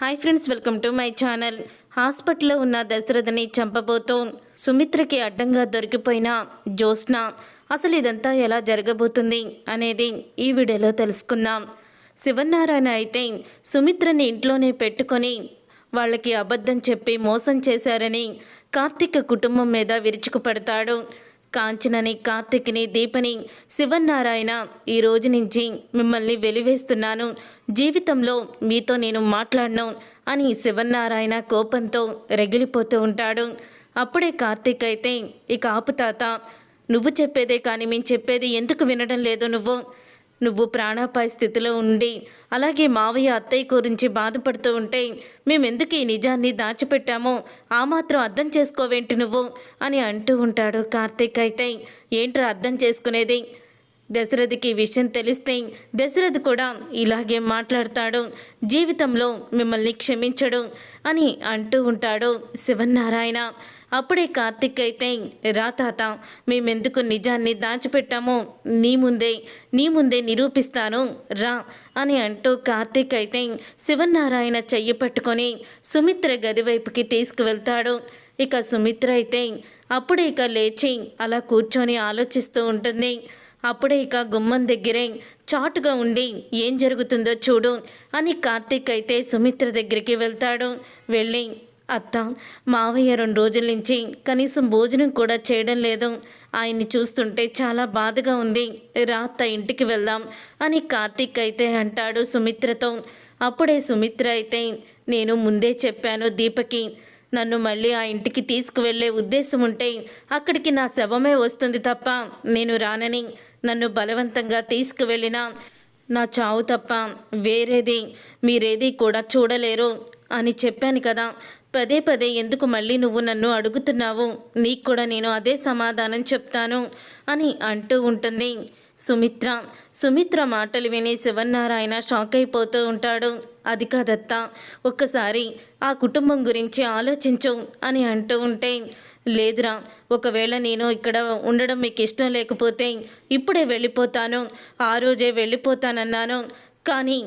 Hi friends welcome to my channel. హాస్పిటల్లో ఉన్న దశరథని చంపబోతూ సుమిత్రకి అడ్డంగా దొరికిపోయిన జ్యోత్స్న అసలు ఇదంతా ఎలా జరగబోతుంది? అనేది ఈ వీడియోలో తెలుసుకుందాం. శివనారాయణ అయితే సుమిత్రని ఇంట్లోనే పెట్టుకొని వాళ్ళకి అబద్ధం చెప్పి మోసం చేశారని కార్తీక కుటుంబం మీద విరుచుకుపడతాడు. కాంచనని కార్తిక్ని దీపని శివన్నారాయణ ఈ రోజు నుంచి మిమ్మల్ని వెలివేస్తున్నాను. జీవితంలో మీతో నేను మాట్లాడను అని శివన్నారాయణ కోపంతో రగిలిపోతూ ఉంటాడు. అప్పుడే కార్తీక్ అయితే ఇక ఆపుతాత నువ్వు చెప్పేదే కానీ మేము చెప్పేది ఎందుకు వినడం లేదు నువ్వు? నువ్వు ప్రాణాపాయ స్థితిలో ఉండి అలాగే మావయ్య అత్తయ్య గురించి బాధపడుతూ ఉంటే మేమెందుకు ఈ నిజాన్ని దాచిపెట్టామో? ఆ మాత్రం అర్థం చేసుకోవేంటి నువ్వు? అని అంటూ ఉంటాడు కార్తీక్ అయితే. ఏంట్రా అర్థం చేసుకునేది? దశరథకి విషయం తెలిస్తే దశరథ్ కూడా ఇలాగే మాట్లాడతాడు. జీవితంలో మిమ్మల్ని క్షమించడు అని అంటూ ఉంటాడు శివనారాయణ అప్పుడే కార్తిక్ అయితే రా తాత మేమెందుకు నిజాన్ని దాచిపెట్టామో నీ ముందే నీ ముందే నిరూపిస్తాను రా అని అంటూ కార్తీక్ అయితే శివనారాయణ చెయ్యి పట్టుకొని సుమిత్ర గది వైపుకి తీసుకువెళ్తాడు. ఇక సుమిత్ర అయితే అప్పుడే ఇక లేచి అలా కూర్చొని ఆలోచిస్తూ ఉంటుంది. అప్పుడే ఇక గుమ్మం దగ్గరే చాటుగా ఉండి ఏం జరుగుతుందో చూడు అని కార్తీక్ అయితే సుమిత్ర దగ్గరికి వెళ్తాడు. వెళ్ళి అత్త మావయ్య రెండు రోజుల నుంచి కనీసం భోజనం కూడా చేయడం లేదు. ఆయన్ని చూస్తుంటే చాలా బాధగా ఉంది. రాత ఇంటికి వెళ్దాం అని కార్తీక్ అయితే అంటాడు సుమిత్రతో. అప్పుడే సుమిత్ర అయితే నేను ముందే చెప్పాను దీపకి నన్ను మళ్ళీ ఆ ఇంటికి తీసుకువెళ్ళే ఉద్దేశం ఉంటే అక్కడికి నా శవమే వస్తుంది తప్ప నేను రానని నన్ను బలవంతంగా తీసుకువెళ్ళినా. నా చావు తప్ప వేరేది మీరేది కూడా చూడలేరు అని చెప్పాను కదా. పదే పదే ఎందుకు మళ్ళీ నువ్వు నన్ను అడుగుతున్నావు? నీకు కూడా నేను అదే సమాధానం చెప్తాను అని అంటూ ఉంటుంది. సుమిత్ర సుమిత్ర మాటలు విని శివన్నారాయణ షాక్ అయిపోతూ ఉంటాడు. అది కాదత్త ఒక్కసారి ఆ కుటుంబం గురించి ఆలోచించు అని అంటూ ఉంటే లేదురా ఒకవేళ నేను ఇక్కడ ఉండడం మీకు ఇష్టం లేకపోతే ఇప్పుడే వెళ్ళిపోతాను ఆ రోజే వెళ్ళిపోతానన్నాను. కానీ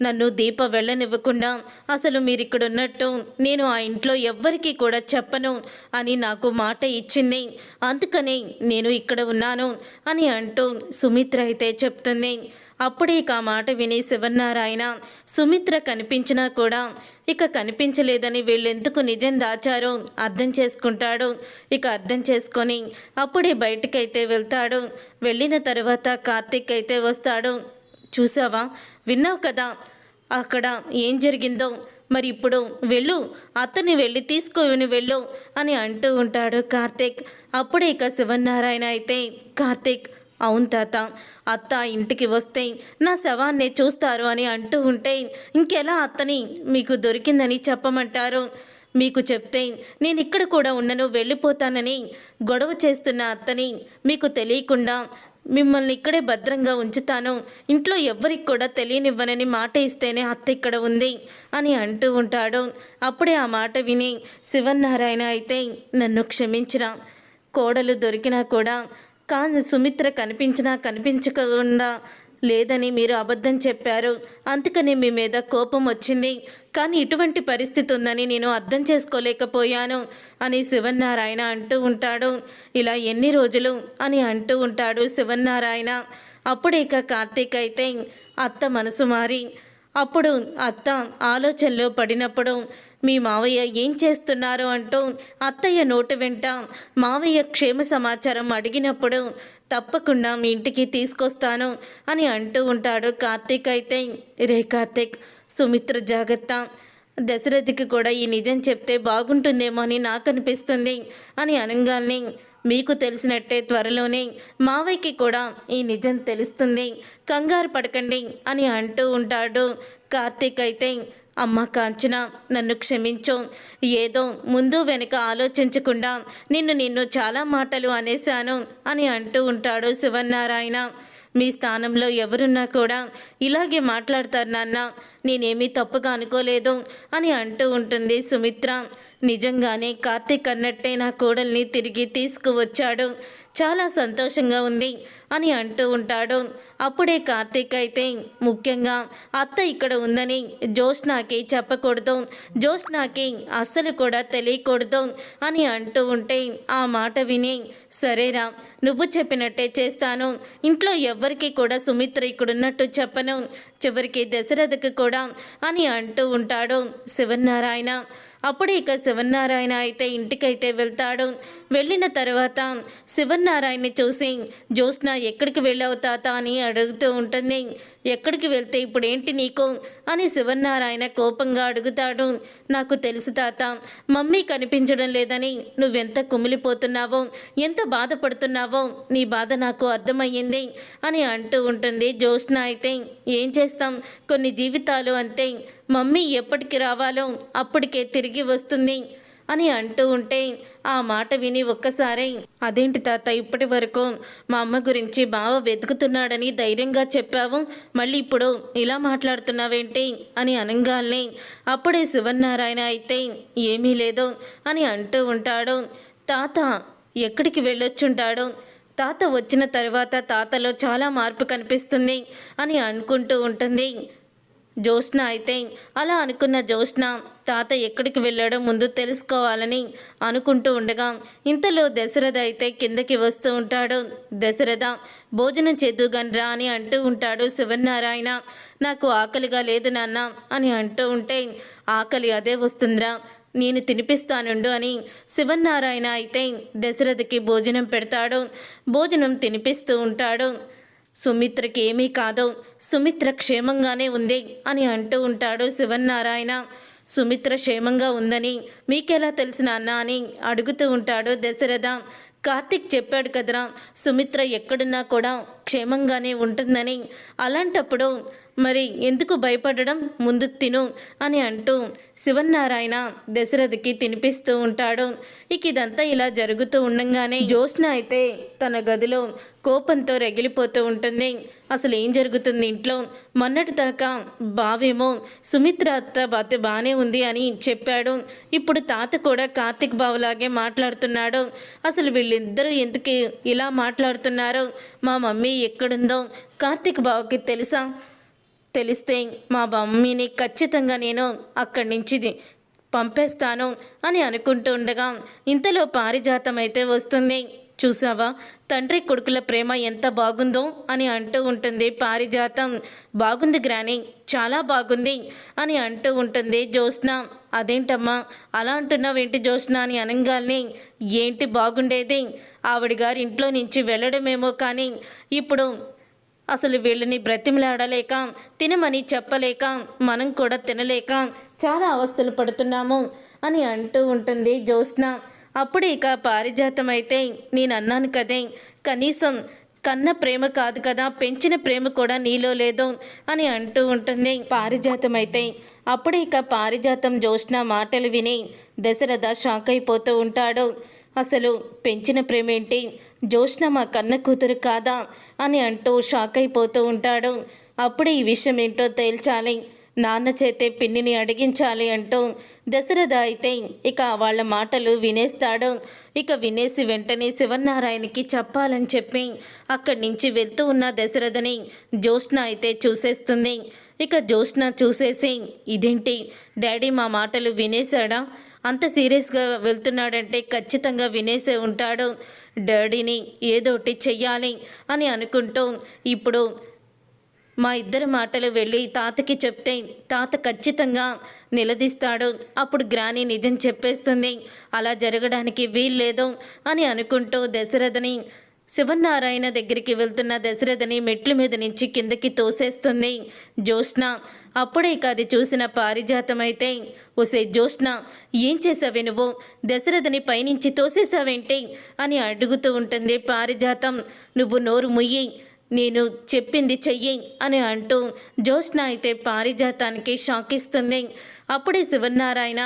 నన్ను దీప వెళ్ళనివ్వకుండా అసలు మీరు ఇక్కడ ఉన్నట్టు నేను ఆ ఇంట్లో ఎవ్వరికీ కూడా చెప్పను అని నాకు మాట ఇచ్చింది. అందుకనే నేను ఇక్కడ ఉన్నాను అని అంటూ సుమిత్ర అయితే చెప్తుంది. అప్పుడే ఇక ఆ మాట విని శివనారాయణ సుమిత్ర కనిపించినా కూడా ఇక కనిపించలేదని వీళ్ళెందుకు నిజం దాచారో అర్థం చేసుకుంటాడు. ఇక అర్థం చేసుకొని అప్పుడే బయటకైతే వెళ్తాడు. వెళ్ళిన తర్వాత కార్తీక్ అయితే వస్తాడు. చూసావా? విన్నావు కదా? అక్కడ ఏం జరిగిందో? మరి ఇప్పుడు వెళ్ళు అతన్ని వెళ్ళి తీసుకొని వెళ్ళు అని అంటూ ఉంటాడు కార్తీక్. అప్పుడే ఇక శివనారాయణ అయితే కార్తీక్ అవును తాత అత్త ఇంటికి వస్తే నా శవాన్ని చూస్తారు అని అంటూ ఉంటే ఇంకెలా అత్తని మీకు దొరికిందని చెప్పమంటారు? మీకు చెప్తే నేను ఇక్కడ కూడా ఉన్నను వెళ్ళిపోతానని గొడవ చేస్తున్న అత్తని మీకు తెలియకుండా మిమ్మల్ని ఇక్కడే భద్రంగా ఉంచుతాను. ఇంట్లో ఎవ్వరికి కూడా తెలియనివ్వనని మాట ఇస్తేనే అత్త ఇక్కడ ఉంది అని అంటూ ఉంటాడు. అప్పుడే ఆ మాట విని శివనారాయణ అయితే నన్ను క్షమించరా. కోడలు దొరికినా కూడా కా సుమిత్ర కనిపించినా కనిపించకుండా లేదని మీరు అబద్ధం చెప్పారు. అందుకని మీ మీద కోపం వచ్చింది. కానీ ఇటువంటి పరిస్థితి ఉందని నేను అర్థం చేసుకోలేకపోయాను అని శివన్నారాయణ అంటూ ఉంటాడు. ఇలా ఎన్ని రోజులు అని అంటూ ఉంటాడు శివన్నారాయణ. అప్పుడే ఇక కార్తీక్ అయితే అత్త మనసు మారి అప్పుడు అత్త ఆలోచనలో పడినప్పుడు మీ మావయ్య ఏం చేస్తున్నారు? అంటూ అత్తయ్య నోటి వెంట మావయ్య క్షేమ సమాచారం అడిగినప్పుడు తప్పకుండా మీ ఇంటికి తీసుకొస్తాను అని అంటూ ఉంటాడు కార్తీక్ అయితే రే కార్తీక్ సుమిత్ర జాగ్రత్త. దశరథికి కూడా ఈ నిజం చెప్తే బాగుంటుందేమో అని నాకు అనిపిస్తుంది అని అనగానే మీకు తెలిసినట్టే త్వరలోనే మావయ్యకి కూడా ఈ నిజం తెలుస్తుంది. కంగారు పడకండి అని అంటూ ఉంటాడు కార్తీక్ అయితే అమ్మ కాంచన నన్ను క్షమించు. ఏదో ముందు వెనుక ఆలోచించకుండా నిన్ను నిన్ను చాలా మాటలు అనేశాను అని అంటూ ఉంటాడు శివన్నారాయణ. మీ స్థానంలో ఎవరున్నా కూడా ఇలాగే మాట్లాడతారు నాన్న నేనేమీ తప్పుగా అనుకోలేదు అని అంటూ ఉంటుంది సుమిత్ర. నిజంగానే కార్తీక్ అన్నట్టే నా కోడల్ని తిరిగి తీసుకువచ్చాడు. చాలా సంతోషంగా ఉంది అని అంటూ ఉంటాడు. అప్పుడే కార్తీక్ అయితే ముఖ్యంగా అత్త ఇక్కడ ఉందని జ్యోత్స్నాకి చెప్పకూడదు. జ్యోత్స్నాకి అస్సలు కూడా తెలియకూడదు అని అంటూ ఉంటే ఆ మాట విని సరేరా నువ్వు చెప్పినట్టే చేస్తాను. ఇంట్లో ఎవ్వరికి కూడా సుమిత్ర ఇక్కడున్నట్టు చెప్పను. చివరికి దశరథకు కూడా అని అంటూ ఉంటాడు శివనారాయణ అప్పుడు ఇక శివనారాయణ అయితే ఇంటికైతే వెళ్తాడు. వెళ్ళిన తర్వాత శివనారాయణని చూసి జ్యోత్స్న ఎక్కడికి వెళ్ళావు తాత? అని అడుగుతూ ఉంటుంది. ఎక్కడికి వెళ్తే ఇప్పుడేంటి నీకు? అని శివనారాయణ కోపంగా అడుగుతాడు. నాకు తెలుసు తాత మమ్మీ కనిపించడం లేదని నువ్వెంత కుమిలిపోతున్నావో ఎంత బాధపడుతున్నావో నీ బాధ నాకు అర్థమయ్యింది అని అంటూ ఉంటుంది జ్యోత్స్న అయితే. ఏం చేస్తాం? కొన్ని జీవితాలు అంతే. మమ్మీ ఎప్పటికి రావాలో అప్పటికే తిరిగి వస్తుంది. అని అంటూ ఉంటే ఆ మాట విని ఒక్కసారే అదేంటి తాత ఇప్పటి వరకు మా అమ్మ గురించి బావ వెతుకుతున్నాడని ధైర్యంగా చెప్పావు. మళ్ళీ ఇప్పుడు ఇలా మాట్లాడుతున్నావేంటి? అని అనగానే అప్పుడే శివనారాయణ అయితే ఏమీ లేదు అని అంటూ ఉంటాడు. తాత ఎక్కడికి వెళ్ళొచ్చుంటాడు? తాత వచ్చిన తర్వాత తాతలో చాలా మార్పు కనిపిస్తుంది అని అనుకుంటూ ఉంటుంది. జ్యోత్స్న అయితే అలా అనుకున్న జ్యోత్స్న తాత ఎక్కడికి వెళ్ళాడో ముందు తెలుసుకోవాలని అనుకుంటూ ఉండగా ఇంతలో దశరథ అయితే కిందకి వస్తూ ఉంటాడు. దశరథ భోజనం చేద్దుగాని రా అని అంటూ ఉంటాడు శివనారాయణ నాకు ఆకలిగా లేదు నాన్న అని అంటూ ఉంటే ఆకలి అదే వస్తుందిరా నేను తినిపిస్తానుండు అని శివనారాయణ అయితే దశరథకి భోజనం పెడతాడు. భోజనం తినిపిస్తూ ఉంటాడు. సుమిత్రకి ఏమీ కాదు సుమిత్ర క్షేమంగానే ఉంది అని అంటూ ఉంటాడు శివనారాయణ సుమిత్ర క్షేమంగా ఉందని మీకెలా తెలిసిన అన్న అని అడుగుతూ ఉంటాడు దశరథ. కార్తిక్ చెప్పాడు కదరా సుమిత్ర ఎక్కడున్నా కూడా క్షేమంగానే ఉంటుందని. అలాంటప్పుడు మరి ఎందుకు భయపడడం? ముందు తిను అని అంటూ శివన్నారాయణ దశరథకి తినిపిస్తూ ఉంటాడు. ఇక ఇదంతా ఇలా జరుగుతూ ఉండంగానే జ్యోత్స్న అయితే తన గదిలో కోపంతో రగిలిపోతూ ఉంటుంది. అసలు ఏం జరుగుతుంది ఇంట్లో? మొన్నటి దాకా బావేమో సుమిత్ర అత్త బాత బాగానే ఉంది అని చెప్పాడు. ఇప్పుడు తాత కూడా కార్తిక్ బావులాగే మాట్లాడుతున్నాడు. అసలు వీళ్ళిద్దరూ ఎందుకు ఇలా మాట్లాడుతున్నారు? మా మమ్మీ ఎక్కడుందో కార్తిక్ బావకి తెలుసా? తెలిస్తే మా మమ్మీని ఖచ్చితంగా నేను అక్కడి నుంచి పంపేస్తాను అని అనుకుంటూ ఉండగా ఇంతలో పారిజాతం అయితే వస్తుంది. చూసావా తండ్రి కొడుకుల ప్రేమ ఎంత బాగుందో అని అంటూ ఉంటుంది పారిజాతం. బాగుంది గ్రాని చాలా బాగుంది అని అంటూ ఉంటుంది జ్యోత్స్న. అదేంటమ్మా? అలా అంటున్నావేంటి జ్యోత్స్న అని అనగానే ఏంటి బాగుండేది? ఆవిడ గారి ఇంట్లో నుంచి వెళ్ళడమేమో కానీ ఇప్పుడు అసలు వీళ్ళని బ్రతిమలాడలేక తినమని చెప్పలేక మనం కూడా తినలేక చాలా అవస్థలు పడుతున్నాము అని అంటూ ఉంటుంది జ్యోత్స్న. అప్పుడు ఇక పారిజాతం అయితే నేను అన్నాను కదే కనీసం కన్న ప్రేమ కాదు కదా పెంచిన ప్రేమ కూడా నీలో లేదు అని అంటూ ఉంటుంది పారిజాతం అయితే అప్పుడు ఇక పారిజాతం జ్యోత్స్న మాటలు విని దశరథ షాక్ అయిపోతూ ఉంటాడు. అసలు పెంచిన ప్రేమేంటి? జోష్న మా కన్న కూతురు కాదా అని అంటూ షాక్ అయిపోతూ ఉంటాడు. అప్పుడే ఈ విషయం ఏంటో తేల్చాలి. నాన్న చేతే పిన్నిని అడిగించాలి అంటూ దశరథ అయితే ఇక వాళ్ళ మాటలు వినేస్తాడు. ఇక వినేసి వెంటనే శివనారాయణకి చెప్పాలని చెప్పి అక్కడి నుంచి వెళ్తూ ఉన్న దశరథని జ్యోత్స్న అయితే చూసేస్తుంది. ఇక జ్యోత్స్న చూసేసి ఇదేంటి? డాడీ మా మాటలు వినేశాడా? అంత సీరియస్గా వెళ్తున్నాడంటే ఖచ్చితంగా వినేసే ఉంటాడు. డాడీని ఏదోటి చెయ్యాలి అని అనుకుంటూ ఇప్పుడు మా ఇద్దరి మాటలు వెళ్ళి తాతకి చెప్తే తాత ఖచ్చితంగా నిలదీస్తాడు. అప్పుడు గ్రాని నిజం చెప్పేస్తుంది. అలా జరగడానికి వీల్లేదు అని అనుకుంటూ దశరథని శివనారాయణ దగ్గరికి వెళ్తున్న దశరథని మెట్ల మీద నుంచి కిందకి తోసేస్తుంది. జ్యోత్స్న అప్పుడే ఇక అది చూసిన పారిజాతమైతే ఒసే జ్యోత్స్న ఏం చేసావే నువ్వు? దశరథని పైనుంచి తోసేసావేంటి? అని అడుగుతూ ఉంటుంది పారిజాతం. నువ్వు నోరు ముయ్యి నేను చెప్పింది చెయ్యి అని అంటూ జ్యోష్ణ అయితే పారిజాతానికి షాక్ ఇస్తుంది అప్పుడే శివనారాయణ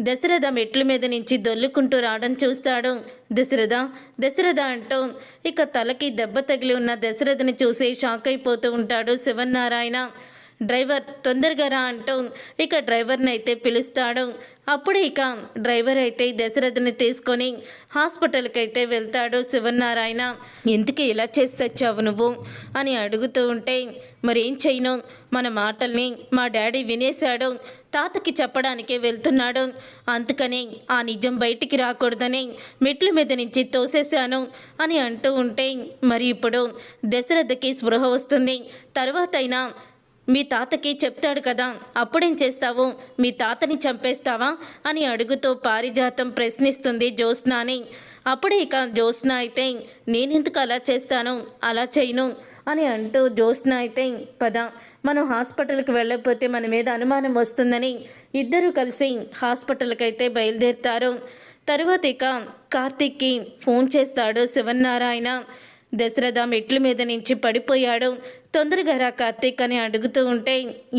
దశరథ మెట్ల మీద నుంచి దొల్లుకుంటూ రావడం చూస్తాడు. దశరథ దశరథ అంటూ ఇక తలకి దెబ్బ తగిలి ఉన్న దశరథని చూసి షాక్ అయిపోతూ ఉంటాడు శివనారాయణ డ్రైవర్ తొందరగా రా అంటూ ఇక డ్రైవర్ని అయితే పిలుస్తాడు. అప్పుడే ఇక డ్రైవర్ అయితే దశరథని తీసుకొని హాస్పిటల్కి అయితే వెళ్తాడు శివనారాయణ ఎందుకు ఇలా చేసి తెచ్చావు నువ్వు? అని అడుగుతూ ఉంటే మరేం చేయను? మన మాటల్ని మా డాడీ వినేశాడు. తాతకి చెప్పడానికే వెళ్తున్నాడు. అందుకని ఆ నిజం బయటికి రాకూడదని మెట్ల మీద నుంచి తోసేశాను అని అంటూ ఉంటే మరి ఇప్పుడు దశరథకి స్పృహ వస్తుంది. తర్వాత అయినా మీ తాతకి చెప్తాడు కదా అప్పుడేం చేస్తావు? మీ తాతని చంపేస్తావా? అని అడుగుతూ పారిజాతం ప్రశ్నిస్తుంది జ్యోత్స్నాని. అప్పుడే ఇక జ్యోత్స్న అయితే నేనెందుకు అలా చేస్తాను? అలా చేయను? అని అంటూ జ్యోత్స్న అయితే పద మనం హాస్పిటల్కి వెళ్ళకపోతే మన మీద అనుమానం వస్తుందని ఇద్దరూ కలిసి హాస్పిటల్కి అయితే బయలుదేరుతారు. తర్వాత ఇక కార్తీక్కి ఫోన్ చేస్తాడు శివన్నారాయణ. దశరథ మెట్ల మీద నుంచి పడిపోయాడు. తొందరగా రా కార్తీక్ అని అడుగుతూ ఉంటే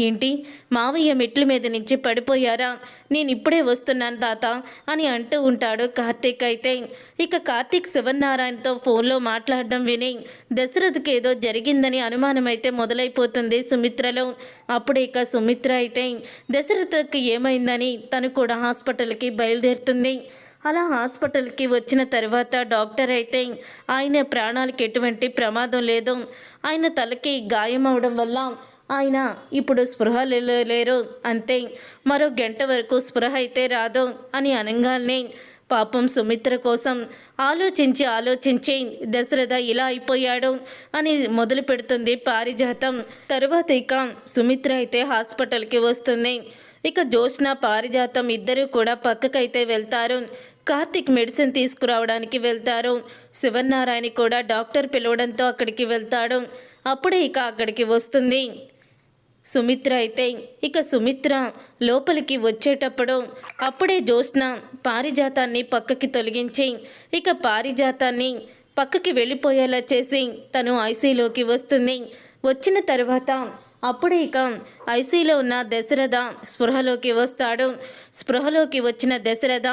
ఏంటి? మావయ్య మెట్ల మీద నుంచి పడిపోయారా? నేను ఇప్పుడే వస్తున్నాను తాత అని అంటూ ఉంటాడు కార్తీక్ అయితే. ఇక కార్తీక్ శివనారాయణతో ఫోన్లో మాట్లాడడం విని దశరథ్కి ఏదో జరిగిందని అనుమానం అయితే మొదలైపోతుంది సుమిత్రలో. అప్పుడే ఇక సుమిత్ర అయితే దశరథకి ఏమైందని తను కూడా హాస్పిటల్కి బయలుదేరుతుంది. అలా హాస్పిటల్కి వచ్చిన తర్వాత డాక్టర్ అయితే ఆయన ప్రాణాలకు ఎటువంటి ప్రమాదం లేదు. ఆయన తలకి గాయం అవడం వల్ల ఆయన ఇప్పుడు స్పృహ లేరు. అంతే. మరో గంట వరకు స్పృహ అయితే రాదు అని అనగానే పాపం సుమిత్ర కోసం ఆలోచించి ఆలోచించి దశరథ ఇలా అయిపోయాడు అని మొదలు పెడుతుంది పారిజాతం. తర్వాత ఇక సుమిత్ర అయితే హాస్పిటల్కి వస్తుంది. ఇక జోష్న పారిజాతం ఇద్దరూ కూడా పక్కకైతే వెళ్తారు. కార్తిక్ మెడిసిన్ తీసుకురావడానికి వెళ్తారు. శివనారాయణ కూడా డాక్టర్ పిలవడంతో అక్కడికి వెళ్తాడు. అప్పుడే ఇక అక్కడికి వస్తుంది. సుమిత్ర అయితే ఇక సుమిత్ర లోపలికి వచ్చేటప్పుడు అప్పుడే జ్యోత్స్న పారిజాతాన్ని పక్కకి తొలగించి ఇక పారిజాతాన్ని పక్కకి వెళ్ళిపోయేలా చేసి తను ఐసీలోకి వస్తుంది. వచ్చిన తర్వాత అప్పుడే ఇక ఐసీలో ఉన్న దశరథ స్పృహలోకి వస్తాడు. స్పృహలోకి వచ్చిన దశరథ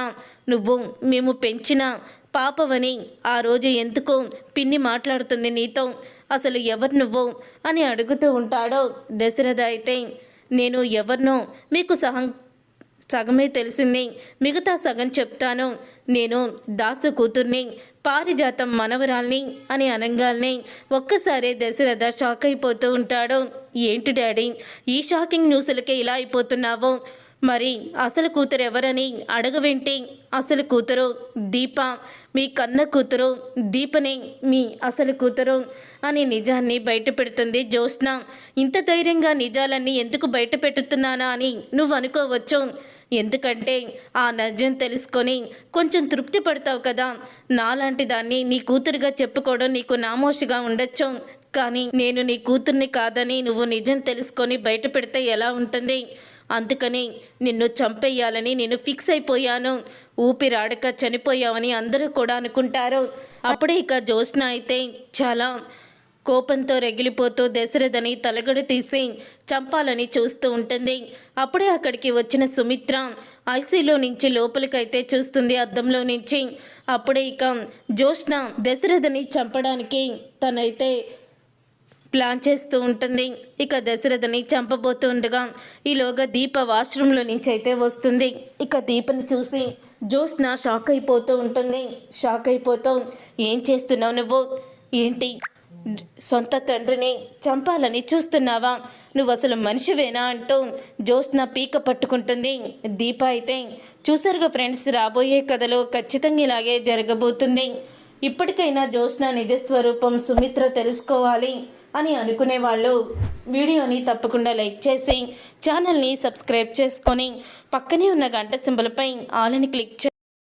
నువ్వు మేము పెంచిన పాపవని ఆ రోజు ఎందుకు పిన్ని మాట్లాడుతుంది నీతో? అసలు ఎవరు నువ్వు? అని అడుగుతూ ఉంటాడో దశరథ అయితే. నేను ఎవరినో మీకు సహం సగమే తెలిసింది. మిగతా సగం చెప్తాను. నేను దాసు కూతుర్ని పారిజాతం మనవరాల్ని అని అనంగాల్ని ఒక్కసారే దశరథ షాక్ అయిపోతూ ఉంటాడు. ఏంటి డాడీ ఈ షాకింగ్ న్యూస్లకే ఇలా అయిపోతున్నావు? మరి అసలు కూతురు ఎవరని అడగవేంటి? అసలు కూతురు దీప మీ కన్న కూతురు దీపని మీ అసలు కూతురు అని నిజాన్ని బయట పెడుతుంది జ్యోత్స్న. ఇంత ధైర్యంగా నిజాలన్నీ ఎందుకు బయట పెడుతున్నానా అని నువ్వు అనుకోవచ్చు ఎందుకంటే ఆ నిజం తెలుసుకొని కొంచెం తృప్తి పడతావు కదా. నాలాంటి దాన్ని నీ కూతురుగా చెప్పుకోవడం నీకు నామోషిగా ఉండొచ్చు. కానీ నేను నీ కూతుర్ని కాదని నువ్వు నిజం తెలుసుకొని బయట పెడితే ఎలా ఉంటుంది? అందుకని నిన్ను చంపేయాలని నేను ఫిక్స్ అయిపోయాను. ఊపిరాడక చనిపోయావని అందరూ కూడా అనుకుంటారు. అప్పుడే ఇక జ్యోత్స్న అయితే చాలా కోపంతో రగిలిపోతూ దశరథని తలగడు తీసి చంపాలని చూస్తూ ఉంటుంది. అప్పుడే అక్కడికి వచ్చిన సుమిత్ర ఐసీలో నుంచి లోపలికైతే చూస్తుంది అద్దంలో నుంచి. అప్పుడే ఇక జ్యోష్ణ దశరథని చంపడానికి తనైతే ప్లాన్ చేస్తూ ఉంటుంది. ఇక దశరథని చంపబోతూ ఉండగా ఈలోగా దీప వాష్రూమ్లో నుంచి అయితే వస్తుంది. ఇక దీపని చూసి జ్యోష్ణ షాక్ అయిపోతూ ఉంటుంది. షాక్ అయిపోతూ ఏం చేస్తున్నావు నువ్వు? ఏంటి? సొంత తండ్రిని చంపాలని చూస్తున్నావా? నువ్వు అసలు మనిషివేనా అంటూ జోష్న పీక పట్టుకుంటుంది. దీప అయితే చూసారుగా ఫ్రెండ్స్ రాబోయే కథలో ఖచ్చితంగా ఇలాగే జరగబోతుంది. ఇప్పటికైనా జోష్న నిజస్వరూపం సుమిత్ర తెలుసుకోవాలి అని అనుకునే వాళ్ళు వీడియోని తప్పకుండా లైక్ చేసి ఛానల్ని సబ్స్క్రైబ్ చేసుకొని పక్కనే ఉన్న గంట సింబల్పై ఆల్ని క్లిక్ చే